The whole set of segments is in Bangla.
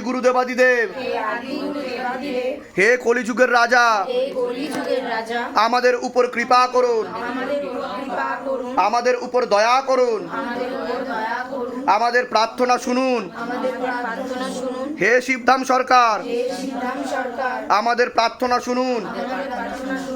গুরু দেবাদিদেব হে কলিযুগের রাজা হে কলিযুগের রাজা আমাদের উপর কৃপা করুন আমাদের উপর কৃপা করুন আমাদের উপর দয়া করুন আমাদের উপর দয়া করুন আমাদের প্রার্থনা শুনুন আমাদের প্রার্থনা শুনুন হে শিবধাম সরকার হে সিদ্ধাম সরকার আমাদের প্রার্থনা শুনুন আমাদের প্রার্থনা শুনুন হে শিবধাম প্রভু হে সিদ্ধাম পারুন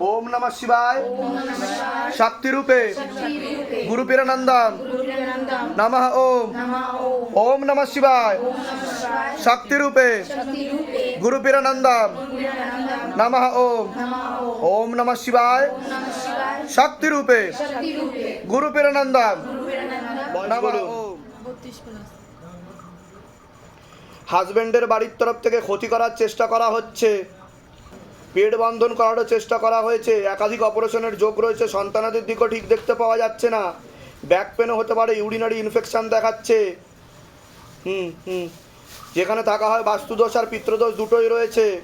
ওম নম শিবায়। শক্তি রূপে গুরু পীরানন্দম নম ওম। ওম নম শিবায়। শক্তি রূপে গুরু পীরানন্দম নম ওম। ওম নম শিবায়। শক্তি রূপে গুরু পীরানন্দম নম ওম। বাড়ির তরফ থেকে ক্ষতি করার চেষ্টা করা হচ্ছে। পেট বন্ধন করারও চেষ্টা করা হয়েছে। একাধিক অপারেশনের যোগ রয়েছে সন্তানাদের দিকও ঠিক দেখতে পাওয়া যাচ্ছে না। ব্যাক পেনও হতে পারে ইউরিনারি ইনফেকশান দেখাচ্ছে। হুম হুম। যেখানে থাকা হয় বাস্তুদোষ আর পিতৃদোষ দুটোই রয়েছে।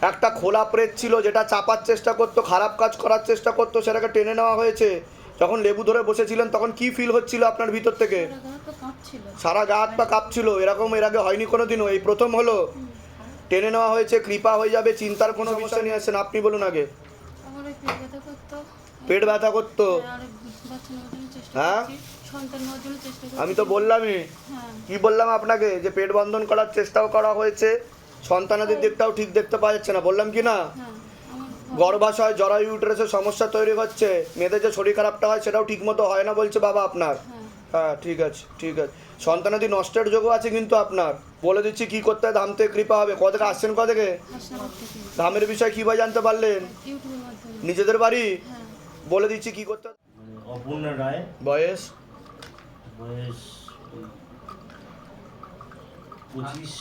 একটা খোলা প্রেত ছিল যেটা চাপার চেষ্টা করতো খারাপ কাজ করার চেষ্টা করতো সেটাকে টেনে নেওয়া হয়েছে। যখন লেবু ধরে বসেছিলেন তখন কি ফিল হচ্ছিল আপনার ভিতর থেকে? সারা গা হাত পা কাঁপছিল। এরকম এর আগে হয়নি কোনো দিনও এই প্রথম হলো। টেনে নেওয়া হয়েছে কৃপা হয়ে যাবে চিন্তার কোনো বিষয় নিয়ে আসেন আপনি বলুন আগে। পেট ব্যথা করতো। হ্যাঁ? করছি। আমি তো বললামই। হ্যাঁ। কি বললাম আপনাকে? যে পেট বন্ধন করার চেষ্টাও করা হয়েছে সন্তানাদের দিকটাও ঠিক দেখতে পাওয়া যাচ্ছে না। বললাম কি না? হ্যাঁ গর্ভাশয় জরায়ু ইউটারাসের সমস্যা তৈরি হচ্ছে। মেয়েদের যে শরীর খারাপটা হয় সেটাও ঠিক মতো হয় না বলছে বাবা আপনার। হ্যাঁ ঠিক আছে ঠিক আছে। সন্তানাদি নষ্টের যোগও আছে কিন্তু আপনার। বলে দিচ্ছি কি করতে হয় ধাম থেকে কৃপা হবে। কত থেকে আসছেন কত থেকে? ধামের বিষয় কীভাবে জানতে পারলেন? নিজেদের বাড়ি? বলে দিচ্ছি কি করতে। মানে রায়। বয়স? বয়স পঁচিশ।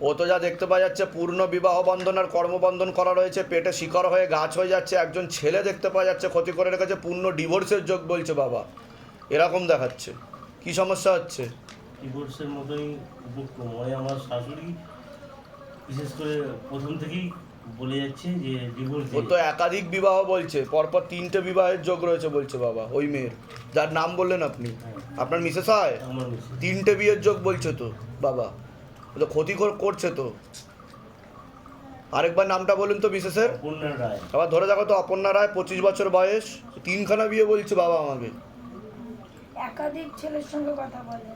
ও তো যা দেখতে পাওয়া যাচ্ছে পূর্ণ বিবাহ বন্ধন আর কর্মবন্ধন করা রয়েছে। পেটে শিকড় হয়ে গাছ হয়ে যাচ্ছে একজন ছেলে দেখতে পাওয়া যাচ্ছে ক্ষতি করে রেখেছে পূর্ণ ডিভোর্সের যোগ বলছে বাবা। এরকম দেখাচ্ছে। কি সমস্যা হচ্ছে? ডিভোর্সের মতোই উপক্রম হয় আমার শাশুড়ি বিশেষ করে প্রথম থেকেই বলে যাচ্ছে যে ডিভোর্স ও তো একাধিক বিবাহ বলছে পরপর তিনটে বিবাহের যোগ রয়েছে বলছে বাবা ওই মেয়ের। যার নাম বললেন আপনি। আপনার মিসেস হয়? তিনটে বিয়ের যোগ বলছে তো বাবা। ও তো ক্ষতি করছে তো। আরেকবার নামটা বলুন তো মিসেসের। আবার ধরে দেখো তো অপর্ণা রায় পঁচিশ বছর বয়স তিনখানা বিয়ে বলছে বাবা আমাকে। একাধিক ছেলের সঙ্গে কথা বলে।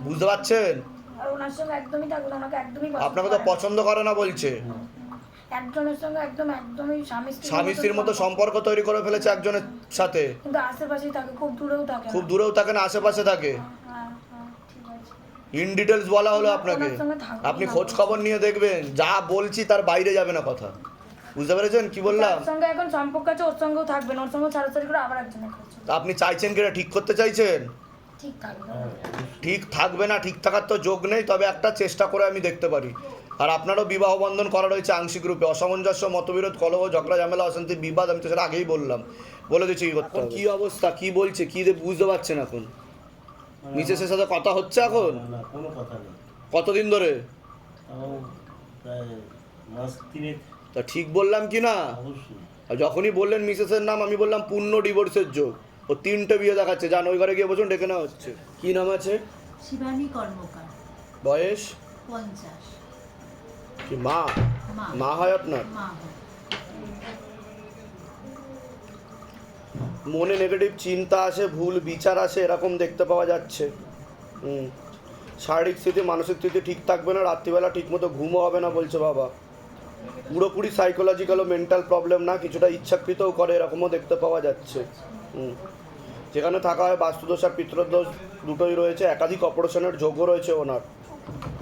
বুঝতে পারছেন? আর ওনার সঙ্গে একদমই থাকবে ওনাকে একদমই আপনাকে তো। পছন্দ করে না বলছে। একজনের সঙ্গে একদম একদমই স্বামী স্বামী স্ত্রীর মতো সম্পর্ক। তৈরি করে ফেলেছে একজনের সাথে। কিন্তু আশেপাশেই থাকে খুব দূরেও থাকে। খুব দূরেও থাকে না আশেপাশে থাকে। হ্যাঁ হ্যাঁ আছে। ইন ডিটেলস বলা হলো আপনাকে। আপনি খোঁজ খবর নিয়ে দেখবেন যা বলছি তার বাইরে যাবে না কথা। বুঝতে পেরেছেন? কি বললাম? সঙ্গে এখন সম্পর্ক আছে ওর সঙ্গেও থাকবেন ওর সঙ্গে ছাড়াছাড়ি করে আবার তা আপনি চাইছেন কি এটা ঠিক করতে চাইছেন? ঠিক থাকবে। ঠিক থাকবে না ঠিক থাকার তো যোগ নেই তবে একটা চেষ্টা করে আমি দেখতে পারি। আর আপনারও বিবাহ বন্ধন করা রয়েছে আংশিক রূপে। অসামঞ্জস্য মতবিরোধ কলহ ঝগড়া ঝামেলা অশান্তি বিবাদ আমি তো সেটা আগেই বললাম। বলে দিচ্ছি কি করতে হবে। কি অবস্থা? কি বলছে? কি বুঝতে পারছেন এখন? মিসেসের সাথে কথা হচ্ছে এখন? না, না কোনো কথা নেই। কতদিন ধরে? প্রায় মাস তিনেক তা ঠিক বললাম কি না? আর যখনই বললেন মিসেসের নাম আমি বললাম পূর্ণ ডিভোর্সের যোগ। ও তিনটে বিয়ে দেখাচ্ছে। যান ওই ঘরে গিয়ে বসুন ডেকে নেওয়া হচ্ছে। কি নাম আছে? শিবানী কর্মকার। বয়স? পঞ্চাশ। কি মা? মা। মা হয় আপনার? মনে নেগেটিভ চিন্তা আসে ভুল বিচার আসে এরকম দেখতে পাওয়া যাচ্ছে। হুম। শারীরিক স্থিতি মানসিক স্থিতি ঠিক থাকবে না রাত্রিবেলা ঠিকমতো ঘুমও হবে না বলছে বাবা। পুরোপুরি সাইকোলজিক্যাল মেন্টাল প্রবলেম না, কিছুটা ইচ্ছাকৃতও করে, এরকমও দেখতে পাওয়া যাচ্ছে। যেখানে থাকা হয় বাস্তুদোষ আর পিতৃদোষ দুটোই রয়েছে, একাধিক অপারেশনের যোগও রয়েছে ওনার।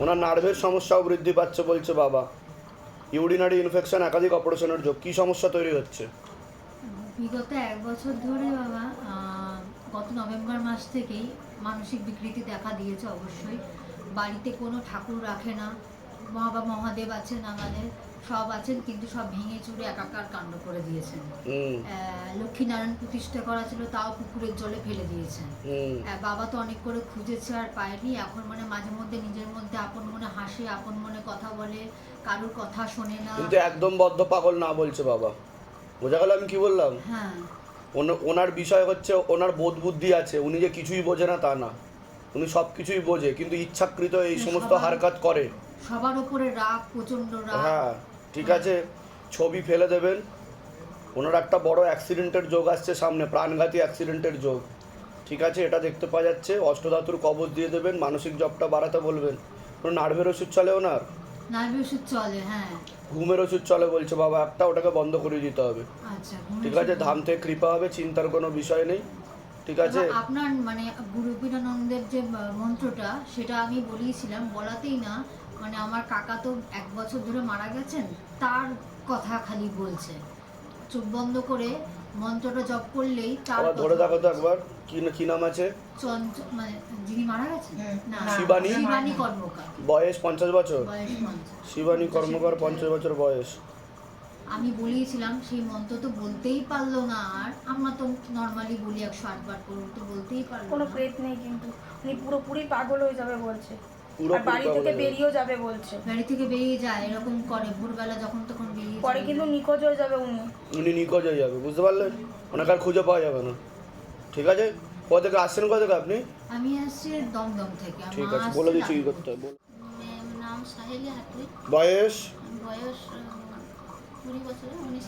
ওনার নার্ভের সমস্যাও বৃদ্ধি পাচ্ছে বলছে বাবা। ইউরিনারি ইনফেকশন একাধিক অপারেশনের যোগ। কী সমস্যা তৈরি হচ্ছে? বিগত এক বছর ধরে বাবা গত নভেম্বর মাস থেকেই মানসিক বিকৃতি দেখা দিয়েছে অবশ্যই। বাড়িতে কোনো ঠাকুর রাখে না। বাবা মহাদেব আছেন আমাদের। সব আছেন কিন্তু সব ভেঙে চুরে একাকার কাণ্ড করে দিয়েছেন। লক্ষ্মীনারায়ণ প্রতিষ্ঠা করা ছিল তাও পুকুরের জলে ফেলে দিয়েছেন। বাবা তো অনেক করে খুঁজেছে আর পায়নি এখন মানে মাঝে মধ্যে নিজের মধ্যে আপন মনে হাসে আপন মনে কথা বলে কারোর কথা শোনে না। কিন্তু একদম বদ্ধ পাগল না বলছে বাবা। বোঝা গেল আমি কি বললাম? হ্যাঁ। ওনার বিষয় হচ্ছে ওনার বোধ বুদ্ধি আছে উনি যে কিছুই বোঝে না তা না। উনি সব কিছুই বোঝে কিন্তু ইচ্ছাকৃত এই সমস্ত সবার- হারকাত করে। সবার উপরে রাগ প্রচণ্ড রাগ। হ্যাঁ। ঠিক আছে? ছবি ফেলে দেবেন। ওনার একটা বড় অ্যাক্সিডেন্টের যোগ আসছে সামনে প্রাণঘাতী অ্যাক্সিডেন্টের যোগ। ঠিক আছে? এটা দেখতে পাওয়া যাচ্ছে। অষ্টধাতুর কবচ দিয়ে দেবেন মানসিক জবটা বাড়াতে বলবেন। কোনো নার্ভের ওষুধ চলে ওনার? নার্ভি ওষুধ চলে হ্যাঁ। ঘুমের ওষুধ চলে বলছে বাবা একটা ওটাকে বন্ধ করে দিতে হবে। আচ্ছা ঠিক আছে? ধাম থেকে কৃপা হবে চিন্তার কোনো বিষয় নেই। ঠিক আছে? এবার আপনার মানে গুরু যে মন্ত্রটা সেটা আমি বলিয়েছিলাম বলাতেই না। মানে আমার কাকা তো এক বছর ধরে মারা গেছেন তার কথা খালি বলছে। চোখ বন্ধ করে মন্ত্রটা জপ করলেই তার আবার ধরে দেখো তো একবার কি কি নাম আছে? চঞ্চ- মানে যিনি মারা গেছেন? না শিবানী? শিবানী কর্মকার। বয়স পঞ্চাশ বছর? বয়স শিবানী কর্মকার পঞ্চাশ বছর বয়স। আমি বলিয়েছিলাম সেই মন্ত্র তো বলতেই পারল না আর। আমরা তো নর্মালি বলি একশো আটবার করে তো বলতেই পারল কোনো প্রেত নেই কিন্তু। উনি পুরোপুরি পাগল হয়ে যাবে বলছে। বাড়ি থেকে বেরিয়েও যাবে বলছে। বাড়ি থেকে বেরিয়ে যায় এরকম করে ভোরবেলা যখন তখন বেরিয়ে পরে কিন্তু নিখোঁজ হয়ে যাবে উনি। উনি নিখোঁজ হয়ে যাবে বুঝতে পারলেন? ওনাকে আর খুঁজে পাওয়া যাবে না। ঠিক আছে? কোথা থেকে আসছেন কোথা থেকে আপনি? আমি আসছি দমদম থেকে ঠিক আছে বলে দিচ্ছি কি করতে হবে বলো। নাম সাহেলি হাতুই বয়স? বয়স কুড়ি বছরের উনিশ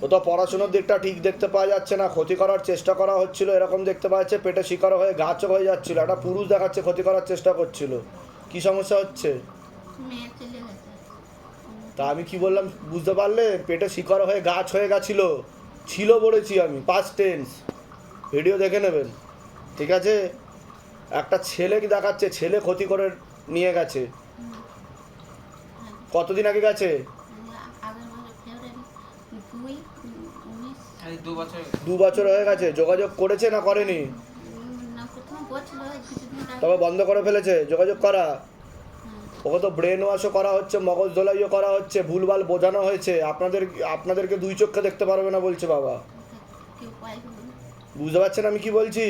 ক্লাস ও তো পড়াশোনার দিকটা ঠিক দেখতে পাওয়া যাচ্ছে না, ক্ষতি করার চেষ্টা করা হচ্ছিল, এরকম দেখতে পাওয়া যাচ্ছে, পেটে শিকার হয়ে গাছও হয়ে যাচ্ছিল, একটা পুরুষ দেখাচ্ছে ক্ষতি করার চেষ্টা করছিল। কি সমস্যা হচ্ছে? তা আমি কি বললাম, বুঝতে পারলে? পেটে শিকার হয়ে গাছ হয়ে গেছিল, ছিল বলেছি আমি পাঁচ টেন্স ভিডিও দেখে নেবেন। ঠিক আছে? একটা ছেলে কি দেখাচ্ছে, ছেলে ক্ষতি করে নিয়ে গেছে। কতদিন আগে গেছে? দু বছর হয়ে গেছে। যোগাযোগ করেছে না করেনি? তবে বন্ধ করে ফেলেছে যোগাযোগ করা? ওকে তো ব্রেন ওয়াশও করা হচ্ছে মগজ ধোলাইও করা হচ্ছে ভুলভাল বোঝানো হয়েছে। আপনাদের আপনাদেরকে দুই চোখে দেখতে পারবে না বলছে বাবা। বুঝতে পারছেন আমি কি বলছি?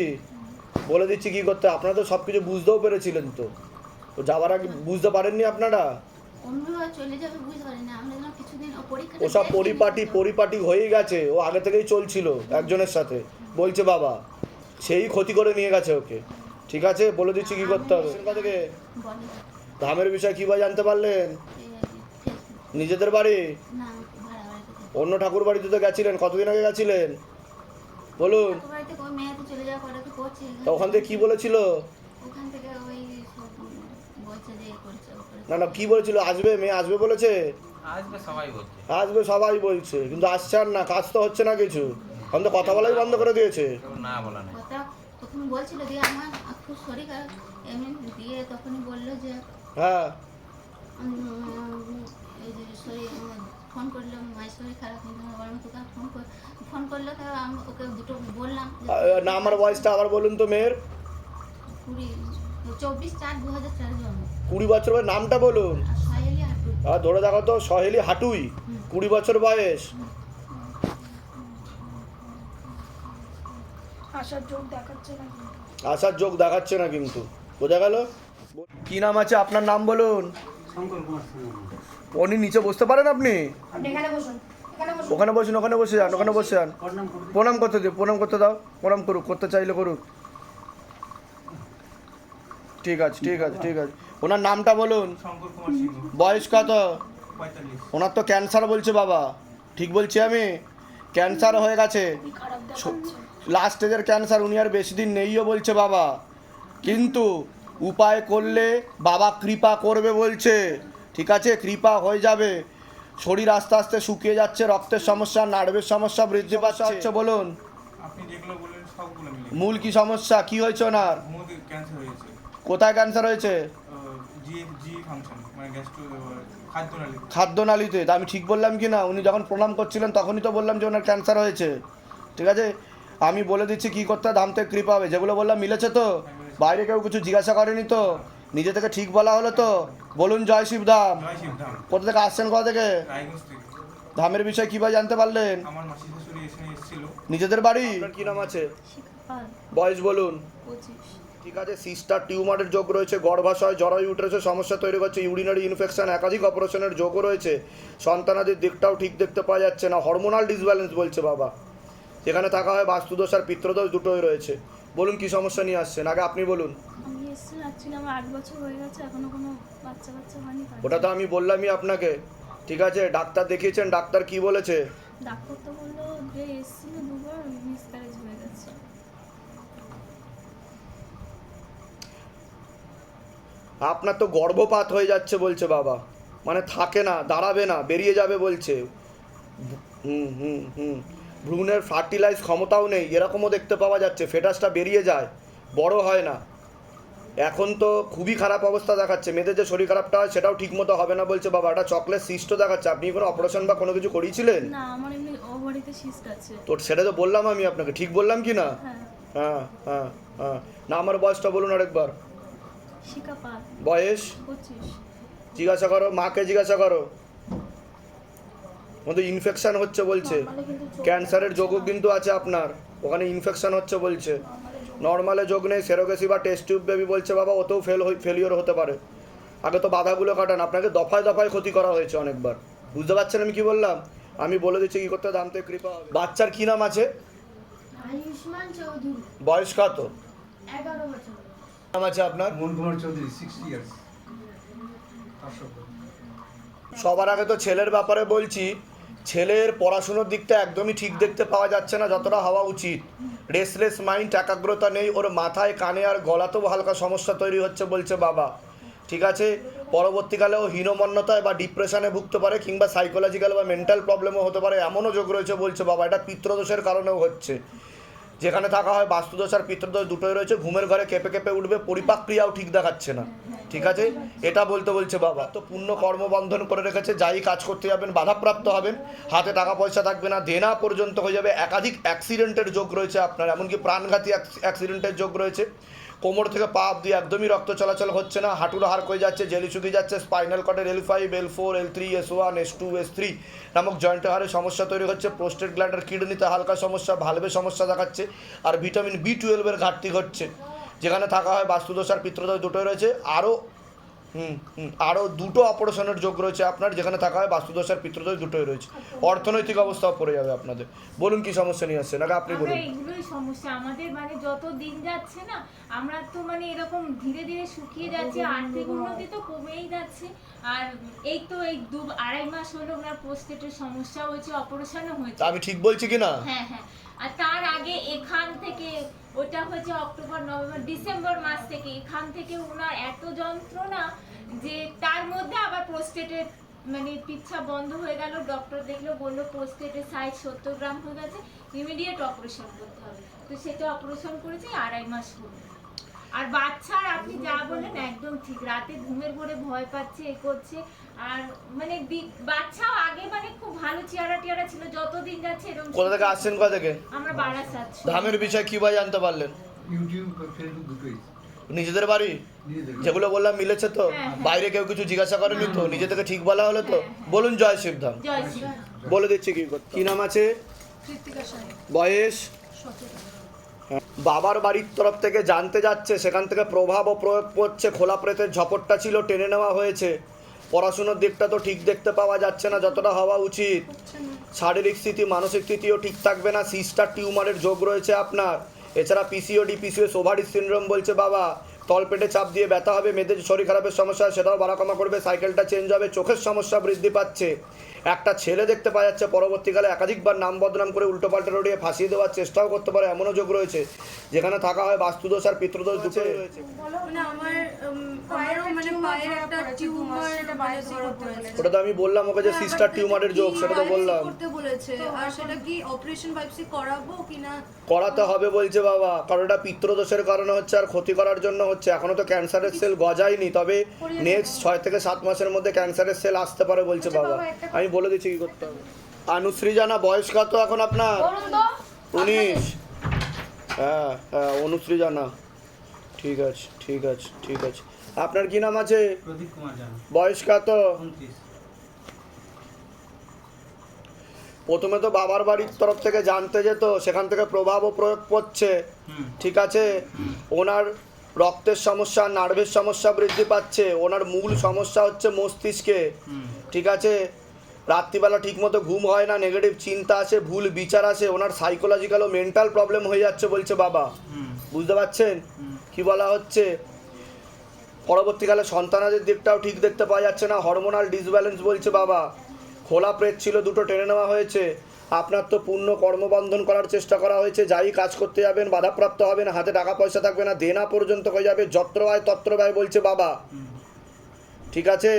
বলে দিচ্ছি কি করতে আপনারা তো সব কিছু বুঝতেও পেরেছিলেন তো। তো যাওয়ার আগে বুঝতে পারেননি আপনারা? চলে যাবে বুঝতে পারি ও ওসব পরিপাটি পরিপাটি হয়েই গেছে। ও আগে থেকেই চলছিল একজনের সাথে। বলছে বাবা সেই ক্ষতি করে নিয়ে গেছে ওকে। ঠিক আছে? বলে দিচ্ছি কি করতে হবে? থেকে ধামের বিষয় কীভাবে জানতে পারলেন? কি। নিজেদের বাড়ি? না ভাড়া বাড়িতে থাকি। অন্য ঠাকুর বাড়িতে তো গেছিলেন। কতদিন আগে গেছিলেন? বলুন। তো ওখান থেকে কি বলেছিল? সব। না না কি বলেছিল? আসবে? মেয়ে আসবে বলেছে? আসবে সবাই বলছে। সবাই বলছে কিন্তু আসছে আর না কাজ তো হচ্ছে না কিছু। এখন তো কথা বলাই বন্ধ করে দিয়েছে। না বলা নেই। কথা প্রথম বলছিল দিয়ে আমার খুব শরীর খারাপ এমনি দিয়ে তখনই বলল যে হ্যাঁ। এই যে শরীর ফোন করল মায়ের শরীর খারাপ কিন্তু আবার আমি তোকে ফোন কর ফোন করল তা আমি ওকে দুটো বললাম না আমার বয়সটা আবার বলুন তো মেয়ের। কুড়ি চব্বিশ চার দু হাজার চার জন্ম কুড়ি বছর বয়স নামটা বলুন। সাহেলি ধরে দেখো তো সহেলি হাটুই কুড়ি বছর বয়স। আসার চোখ দেখাচ্ছে না কিন্তু। আসার যোগ দেখাচ্ছে না কিন্তু। বোঝা গেল? কি নাম আছে? আপনার নাম বলুন। উনি নিচে বসতে পারেন আপনি? আপনি এখানে বসুন এখানে বসুন। ওখানে বসুন ওখানে বসে যান ওখানে বসে যান। প্রণাম করতে দিও প্রণাম করতে দাও প্রণাম করুক করতে চাইলে করুক। ঠিক আছে ঠিক আছে ঠিক আছে। ওনার নামটা বলুন। শঙ্কর কুমার সিংহ। বয়স কত? ওনার তো ক্যান্সার বলছে বাবা। ঠিক বলছি আমি? ক্যান্সার হয়ে গেছে। লাস্ট স্টেজের ক্যান্সার উনি আর বেশি দিন নেইও বলছে বাবা। কিন্তু উপায় করলে বাবা কৃপা করবে বলছে। ঠিক আছে? কৃপা হয়ে যাবে। শরীর আস্তে আস্তে শুকিয়ে যাচ্ছে রক্তের সমস্যা নার্ভের সমস্যা বৃদ্ধি পাচ্ছে। হচ্ছে। বলুন। আপনি যেগুলো বললেন সবগুলো মিলে কি সমস্যা? কি হয়েছে ওনার? ঘুমোতে ক্যান্সার হয়েছে। কোথায় ক্যান্সার হয়েছে? খাদ্যনালীতে তা আমি ঠিক বললাম কি না? উনি যখন প্রণাম করছিলেন তখনই তো বললাম যে ওনার ক্যান্সার হয়েছে। ঠিক আছে? আমি বলে দিচ্ছি কি করতে হয়, ধামতে কৃপা হবে। যেগুলো বললাম মিলেছে তো? বাইরে কেউ কিছু জিজ্ঞাসা করেনি তো? নিজে থেকে ঠিক বলা হলো তো? বলুন জয় শিবধাম কোথা থেকে আসছেন কোথা থেকে? ধামের বিষয়ে কীভাবে জানতে পারলেন? আমার মাসি শাশুড়ি এখানে এসেছিল। নিজেদের বাড়ি? কি নাম আছে? বয়স বলুন। ঠিক আছে সিস্টার টিউমারের যোগ রয়েছে গর্ভাশয় জরায়ু উঠেছে সমস্যা তৈরি করছে ইউরিনারি ইনফেকশন একাধিক অপারেশনের যোগও রয়েছে। সন্তানাদের দিকটাও ঠিক দেখতে পাওয়া যাচ্ছে না হরমোনাল ডিসব্যালেন্স বলছে বাবা। যেখানে থাকা হয় বাস্তুদোষ আর পিত্রদোষ দুটোই রয়েছে। বলুন কি সমস্যা নিয়ে আসছেন? আগে আপনি বলুন। ওটা তো আমি বললামই আপনাকে। ঠিক আছে ডাক্তার দেখিয়েছেন ডাক্তার কি বলেছে? ডাক্তার তো বলল যে আপনার তো গর্ভপাত হয়ে যাচ্ছে বলছে বাবা। মানে থাকে না দাঁড়াবে না বেরিয়ে যাবে বলছে। হুম হুম হুম। ভ্রূণের ফার্টিলাইজ ক্ষমতাও নেই এরকমও দেখতে পাওয়া যাচ্ছে ফেটাসটা বেরিয়ে যায় বড় হয় না। এখন তো খুবই খারাপ অবস্থা দেখাচ্ছে মেয়েদের যে শরীর খারাপটা হয় সেটাও ঠিকমতো হবে না বলছে বাবা। একটা চকলেট সিস্ট দেখাচ্ছে আপনি কোনো অপারেশন বা কোনো কিছু করিয়েছিলেন? না আমার এমনি ওভারিতে সিস্ট আছে। তো সেটা তো বললাম আমি আপনাকে ঠিক বললাম কি না? হ্যাঁ। হ্যাঁ হ্যাঁ হ্যাঁ। না আমার বয়সটা বলুন আরেকবার। বয়স? জিজ্ঞাসা করো মাকে জিজ্ঞাসা করো। মধ্যে ইনফেকশন হচ্ছে বলছে। ক্যান্সারের যোগও কিন্তু আছে আপনার। ওখানে ইনফেকশন হচ্ছে বলছে। নর্মালে যোগ নেই সেরোগেসি বা টেস্ট টিউব বেবি বলছে বাবা ওতেও ফেল ফেলিওর হতে পারে। আগে তো বাধাগুলো কাটান। আপনাকে দফায় দফায় ক্ষতি করা হয়েছে অনেকবার। বুঝতে পারছেন আমি কি বললাম? আমি বলে দিচ্ছি কি করতে দামতে কৃপা বাচ্চার কি নাম আছে? বয়স কত? এগারো বছর। নাম আছে আপনার? মন কুমার চৌধুরী সিক্সটি ইয়ার্স সবার আগে তো ছেলের ব্যাপারে বলছি ছেলের পড়াশুনোর দিকটা একদমই ঠিক দেখতে পাওয়া যাচ্ছে না যতটা হওয়া উচিত। রেসলেস মাইন্ড একাগ্রতা নেই ওর মাথায় কানে আর গলাতেও হালকা সমস্যা তৈরি হচ্ছে বলছে বাবা। ঠিক আছে? পরবর্তীকালে ও হীনমন্যতায় বা ডিপ্রেশনে ভুগতে পারে কিংবা সাইকোলজিক্যাল বা মেন্টাল প্রবলেমও হতে পারে এমনও যোগ রয়েছে বলছে বাবা এটা পিত্রদোষের কারণেও হচ্ছে। যেখানে থাকা হয় বাস্তুদোষ আর পিত্রদোষ দুটোই রয়েছে, ঘুমের ঘরে কেঁপে কেঁপে উঠবে পরিপাক ক্রিয়াও ঠিক দেখাচ্ছে না। ঠিক আছে? এটা বলতে বলছে বাবা। তো পূর্ণ কর্মবন্ধন করে রেখেছে, যাই কাজ করতে যাবেন, বাধাপ্রাপ্ত হবেন, হাতে টাকা পয়সা থাকবে না, দেনা পর্যন্ত হয়ে যাবে, একাধিক অ্যাক্সিডেন্টের যোগ রয়েছে আপনার, এমনকি প্রাণঘাতী অ্যাক্সিডেন্টের যোগ রয়েছে। কোমর থেকে পা অব্দি একদমই রক্ত চলাচল হচ্ছে না। হাঁটুর হার হয়ে যাচ্ছে, জেলি শুকিয়ে যাচ্ছে। Spinal কর্ডের L five L four L three S one S two S three নামক জয়েন্টের হারে সমস্যা তৈরি হচ্ছে। প্রোস্টেট গ্ল্যান্ডের কিডনিতে হালকা সমস্যা ভালভে সমস্যা দেখাচ্ছে আর ভিটামিন বি টুয়েলভের ঘাটতি ঘটছে। যেখানে থাকা হয় বাস্তুদোষ আর পিত্রদোষ দুটোই রয়েছে। আরও আরও দুটো অপারেশনের যোগ রয়েছে আপনার যেখানে থাকা হয় বাস্তুদোষ আর পিত্রদোষ দুটোই রয়েছে। অর্থনৈতিক অবস্থাও পড়ে যাবে আপনাদের। বলুন কি সমস্যা নিয়ে আসছে আগে আপনি বলুন। এগুলোই সমস্যা। আমাদের মানে যত দিন যাচ্ছে না আমরা তো মানে এরকম ধীরে ধীরে শুকিয়ে যাচ্ছে আর্থিক উন্নতি তো কমেই যাচ্ছে। আর এই তো এই দু আড়াই মাস হলো ওনার প্রোস্টেটের সমস্যা হয়েছে অপারেশনও হয়েছে। আমি ঠিক বলছি কি না? হ্যাঁ হ্যাঁ। আর তার আগে এখান থেকে ওটা হচ্ছে অক্টোবর, নভেম্বর, ডিসেম্বর মাস থেকে। এখান থেকে ওনার এত যন্ত্রণা যে তার মধ্যে আবার প্রোস্টেটের মানে পিচ্ছা বন্ধ হয়ে গেল। ডক্টর দেখল, বলল পোস্টেটের সাইজ সত্তর গ্রাম হয়ে গেছে ইমিডিয়েট অপারেশন করতে হবে। তো সেটা অপারেশন করেছি আড়াই মাস হলো আর বাচ্চার আপনি যা বললেন একদম ঠিক, রাতে ঘুমের ঘরে ভয় পাচ্ছে, এ করছে। আর মানে বাচ্চাও আগে মানে খুব ভালো চেহারা টিয়ারা ছিল যতদিন যাচ্ছে এরকম কোথা থেকে আসছেন কোথা থেকে? আমরা বারাসাত। ধামের বিষয়ে কী ভাবে জানতে পারলেন? ইউটিউব ফেসবুক দুটোই। নিজেদের বাড়ি? যেগুলো বললাম মিলেছে তো? হ্যাঁ, হ্যাঁ। বাইরে কেউ কিছু জিজ্ঞাসা করেনি তো? নিজে থেকে ঠিক বলা হলো তো? বলুন জয় শিবধাম বলে দিচ্ছি কি করতে কি নাম আছে? বয়স? হ্যাঁ। বাবার বাড়ির তরফ থেকে জানতে যাচ্ছে সেখান থেকে প্রভাব ও প্রয়োগ করছে খোলা প্রেতের ঝপটটা ছিল টেনে নেওয়া হয়েছে। পড়াশুনোর দিকটা তো ঠিক দেখতে পাওয়া যাচ্ছে না, যতটা হওয়া উচিত। শারীরিক স্থিতি, মানসিক স্থিতিও ঠিক থাকবে না, সিস্টার টিউমারের যোগ রয়েছে আপনার। এছাড়া পিসিওডি পিসিও সোভারি সিন্ড্রোম বলছে বাবা, তলপেটে চাপ দিয়ে ব্যথা হবে মেয়েদের শরীর খারাপের সমস্যা সেটাও বাড়া কমা করবে, সাইকেলটা চেঞ্জ হবে, চোখের সমস্যা বৃদ্ধি পাচ্ছে। একটা ছেলে দেখতে পাওয়া যাচ্ছে পরবর্তীকালে একাধিকবার নাম বদনাম করে উল্টোপাল্টা রড়িয়ে ফাঁসিয়ে দেওয়ার চেষ্টাও করতে পারে এমনও যোগ রয়েছে যেখানে থাকা হয় বাস্তুদোষ আর পিতৃদোষ দুটোই রয়েছে। মানে মানে ওটা তো আমি বললাম ওকে যে সিস্টার টিউমারের যোগ সেটা তো বললাম। করতে বলেছে। আর সেটা কি অপারেশন বাইপসি করাবো কিনা করাতে হবে বলছে বাবা কারণ এটা পিত্রদোষের কারণে হচ্ছে আর ক্ষতি করার জন্য হচ্ছে এখনও তো ক্যান্সারের সেল গজায়নি তবে নেক্সট ছয় থেকে সাত মাসের মধ্যে ক্যান্সারের সেল আসতে পারে বলছে বাবা। আমি বলে দিচ্ছি কি করতে হবে। অনুশ্রী জানা বয়স কত এখন আপনার। উনিশ হ্যাঁ হ্যাঁ অনুশ্রী জানা ঠিক আছে ঠিক আছে ঠিক আছে। আপনার কি নাম আছে? প্রদীপ কুমার জানা। বয়স কত প্রথমে তো বাবার বাড়ির তরফ থেকে জানতে যেত সেখান থেকে প্রভাব ও প্রয়োগ করছে। ঠিক আছে? ওনার রক্তের সমস্যা নার্ভের সমস্যা বৃদ্ধি পাচ্ছে। ওনার মূল সমস্যা হচ্ছে মস্তিষ্কে। ঠিক আছে? রাত্রিবেলা ঠিকমতো ঘুম হয় না নেগেটিভ চিন্তা আসে ভুল বিচার আসে ওনার সাইকোলজিক্যাল ও মেন্টাল প্রবলেম হয়ে যাচ্ছে বলছে বাবা। বুঝতে পারছেন? কি বলা হচ্ছে? পরবর্তীকালে সন্তানাদের দিকটাও ঠিক দেখতে পাওয়া যাচ্ছে না। হরমোনাল ডিসব্যালেন্স বলছে বাবা। খোলা প্রেত ছিল দুটো টেনে নেওয়া হয়েছে। আপনার তো পূর্ণ কর্মবন্ধন করার চেষ্টা করা হয়েছে। যাই কাজ করতে যাবেন বাধাপ্রাপ্ত হবেন হাতে টাকা পয়সা থাকবে না দেনা পর্যন্ত হয়ে যাবে যত্র ব্যয় তত্র ব্যয় বলছে বাবা। ঠিক আছে?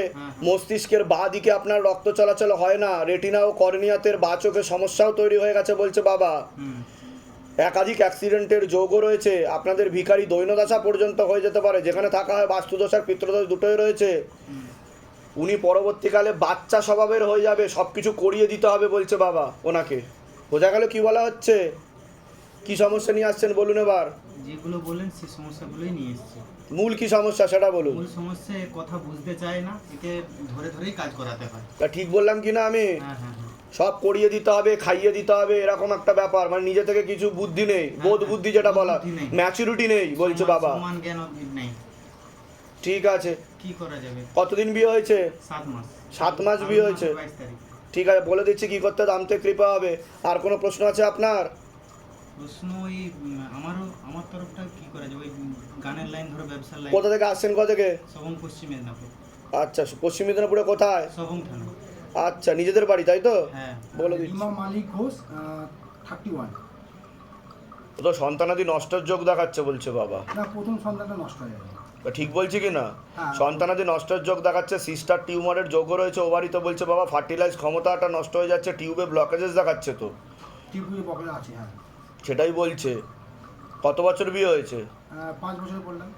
মস্তিষ্কের বাঁ দিকে আপনার রক্ত চলাচল হয় না। রেটিনা ও কর্নিয়াতের বা চোখের সমস্যাও তৈরি হয়ে গেছে বলছে বাবা। একাধিক অ্যাক্সিডেন্টের যোগও রয়েছে। আপনাদের ভিখারি দৈনদশা পর্যন্ত হয়ে যেতে পারে। যেখানে থাকা হয় বাস্তুদোষ আর পিতৃদোষ দুটোই রয়েছে। উনি পরবর্তীকালে বাচ্চা স্বভাবের হয়ে যাবে। সব কিছু করিয়ে দিতে হবে বলছে বাবা ওনাকে। বোঝা গেল কি বলা হচ্ছে? কি সমস্যা নিয়ে আসছেন বলুন এবার। যেগুলো বললেন সেই সমস্যাগুলোই নিয়ে এসেছি। মূল কি সমস্যা সেটা বলুন। মূল সমস্যা কথা বুঝতে চায় না একে ধরে ধরেই কাজ করাতে হয়। তা ঠিক বললাম কি না আমি? হ্যাঁ হ্যাঁ হ্যাঁ। সব করিয়ে দিতে হবে খাইয়ে দিতে হবে এরকম একটা ব্যাপার। মানে নিজে থেকে কিছু বুদ্ধি নেই বোধ বুদ্ধি যেটা বলা ম্যাচুরিটি নেই। বলছে বাবা। সমান জ্ঞান নেই। ঠিক আছে। কি করা যাবে? কতদিন বিয়ে হয়েছে? সাত মাস। সাত মাস বিয়ে হয়েছে। ঠিক আছে বলে দিচ্ছি কি করতে দামতে কৃপা হবে। আর কোনো প্রশ্ন আছে আপনার? প্রশ্ন ওই আমারও আমার তরফটা কি করা যাবে? ওই গানের লাইন ধরো ব্যবসার লাইন। কোথা থেকে আসছেন কোথা থেকে? সবং পশ্চিম মেদিনীপুর। আচ্ছা পশ্চিম মেদিনীপুরে কোথায়? সবং থানা। আচ্ছা নিজেদের বাড়ি তাই তো? হ্যাঁ। বলে দিচ্ছি। ইমাম মালিক ঘোষ থার্টি ওয়ান। তো সন্তানাদি নষ্টের যোগ দেখাচ্ছে বলছে বাবা। না প্রথম সন্তানটা নষ্ট হয়ে ঠিক বলছি কি না? হ্যাঁ। সন্তানাদি নষ্টের যোগ দেখাচ্ছে সিস্টার টিউমারের যোগও রয়েছে ওভারিতে বলছে বাবা ফার্টিলাইজ ক্ষমতাটা নষ্ট হয়ে যাচ্ছে টিউবে ব্লকেজেস দেখাচ্ছে তো। টিপুরে বকলে আছে হ্যাঁ। সেটাই বলছে। কত বছর বিয়ে হয়েছে? পাঁচ বছর করলাম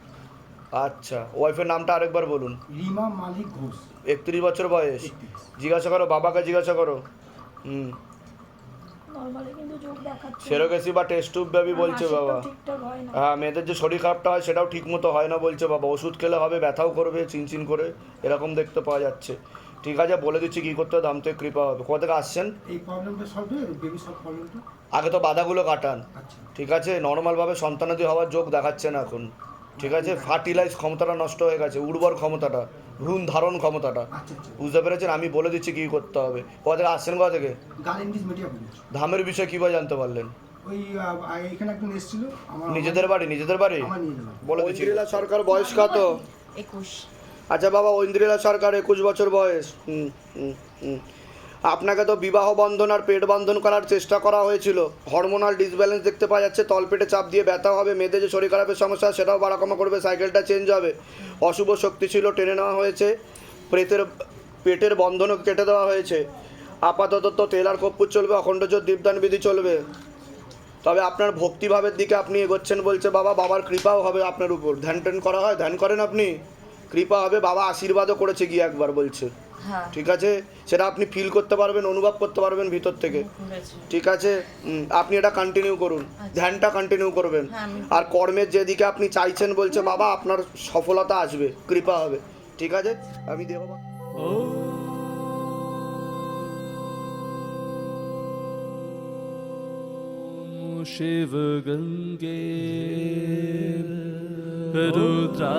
আচ্ছা ওয়াইফের নামটা আরেকবার বলুন। রিমা মালিক ঘোষ। একত্রিশ বছর বয়স। জিজ্ঞাসা করো বাবাকে জিজ্ঞাসা করো। হুম। সেরোগেসি বা টেস্ট টিউব বেবি বলছে বাবা। হয় হ্যাঁ মেয়েদের যে শরীর খারাপটা হয় সেটাও ঠিক মতো হয় না বলছে বাবা। ওষুধ খেলে হবে ব্যথাও করবে চিনচিন করে এরকম দেখতে পাওয়া যাচ্ছে। ঠিক আছে বলে দিচ্ছি কী করতে হবে দাম থেকে কৃপা হবে। কোথা থেকে আসছেন? এই প্রবলেমটা সলভ হয়ে বেবি সলভ প্রবলেমটা আগে তো বাধাগুলো কাটান। আচ্ছা। ঠিক আছে নর্মালভাবে সন্তানাদি হওয়ার যোগ দেখাচ্ছে না এখন। ঠিক আছে ফার্টিলাইজ ক্ষমতাটা নষ্ট হয়ে গেছে উর্বর ক্ষমতাটা ভ্রূণ ধারণ ক্ষমতাটা। আচ্ছা আচ্ছা। বুঝতে পেরেছেন? আমি বলে দিচ্ছি কী করতে হবে। কোথা থেকে আসছেন কোথা থেকে? ধামের বিষয়ে কীভাবে জানতে পারলেন? ওই আহ, এখানে একজন এসেছিল আমার নিজেদের বাড়ি নিজেদের বাড়ি? বলে দিচ্ছি। সরকার বয়স কত? একুশ। আচ্ছা বাবা ঐন্দ্রিলা সরকার একুশ বছর বয়স। আপনাকে তো বিবাহ বন্ধন আর পেট বন্ধন করার চেষ্টা করা হয়েছিল। হরমোনাল ডিসব্যালেন্স দেখতে পাওয়া যাচ্ছে, তলপেটে চাপ দিয়ে ব্যথা হবে মেয়েদের যে শরীর খারাপের সমস্যা, সেটাও বাড়াকমা করবে, সাইকেলটা চেঞ্জ হবে। অশুভ শক্তি ছিল, টেনে নেওয়া হয়েছে। প্রেতের, পেটের বন্ধনও কেটে দেওয়া হয়েছে। আপাতত তো তেল আর কর্পূর চলবে, অখণ্ড জোর দীপদান বিধি চলবে। তবে আপনার ভক্তিভাবের দিকে আপনি এগোচ্ছেন বলছে বাবা, বাবার কৃপাও হবে আপনার উপর। ধ্যান ট্যান করা হয়, ধ্যান করেন আপনি। কৃপা হবে বাবা আশীর্বাদও করেছে গিয়ে একবার বলছে হ্যাঁ ঠিক আছে সেটা আপনি ফিল করতে পারবেন অনুভব করতে পারবেন ভিতর থেকে ঠিক আছে উম, আপনি এটা কন্টিনিউ করুন ধ্যানটা কন্টিনিউ করবেন আর কর্মের যেদিকে আপনি চাইছেন বলছে বাবা আপনার সফলতা আসবে কৃপা হবে ঠিক আছে আমি দেবো शिव गंगे रुद्रा